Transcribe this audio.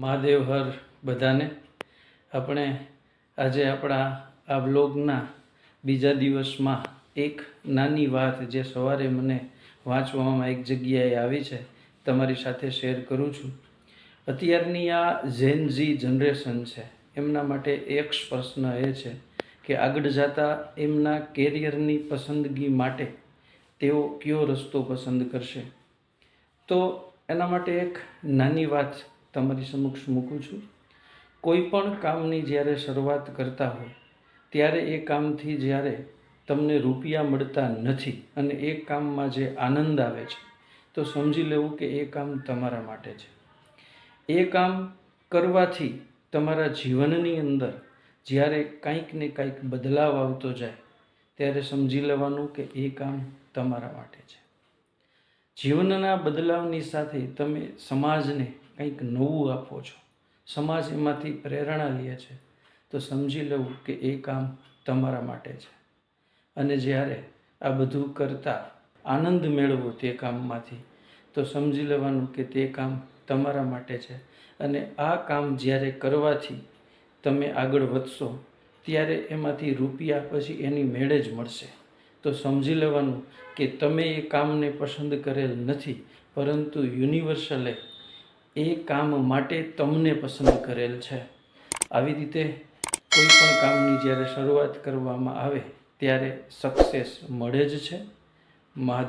મહાદેવ હર બધાને. આપણે આજે આપણા આ બ્લોગના બીજા દિવસમાં એક નાની વાત જે સવારે મને વાંચવામાં એક જગ્યાએ આવી છે, તમારી સાથે શેર કરું છું. અત્યારની આ ઝેન ઝી જનરેશન છે, એમના માટે એક પ્રશ્ન એ છે કે આગળ જતાં એમના કેરિયરની પસંદગી માટે તેઓ કયો રસ્તો પસંદ કરશે? તો એના માટે એક નાની વાત તમારી સમક્ષ મૂકું છું. કોઈ પણ કામની જ્યારે શરૂઆત કરતા હોય, ત્યારે એ કામથી જ્યારે તમને રૂપિયા મળતા નથી અને એ કામમાં જે આનંદ આવે છે, તો સમજી લેવું કે એ કામ તમારા માટે છે. એ કામ કરવાથી તમારા જીવનની અંદર જ્યારે કાંઈક ને કાંઈક બદલાવ આવતો જાય, ત્યારે સમજી લેવાનું કે એ કામ તમારા માટે છે. જીવનના બદલાવની સાથે તમે સમાજને કંઈક નવું આપો છો. સમાજ એમાંથી પ્રેરણા લે છે. તો સમજી લેવું કે એ કામ તમારા માટે છે. અને જ્યારે આ બધું કરતાં આનંદ મેળવો તે કામમાંથી, તો સમજી લેવાનું કે તે કામ તમારા માટે છે. અને આ કામ જ્યારે કરવાથી તમે આગળ વધશો, ત્યારે એમાંથી રૂપિયા પછી એની મેળે જ મળશે. તો સમજી લેવાનું કે તમે એ કામને પસંદ કરેલ નથી, પરંતુ યુનિવર્સલે એ કામ માટે તમને પસંદ કરેલ છે. આવી રીતે કોઈ પણ કામની જ્યારે શરૂઆત કરવામાં આવે, ત્યારે સક્સેસ મળે જ છે. મહાદેવ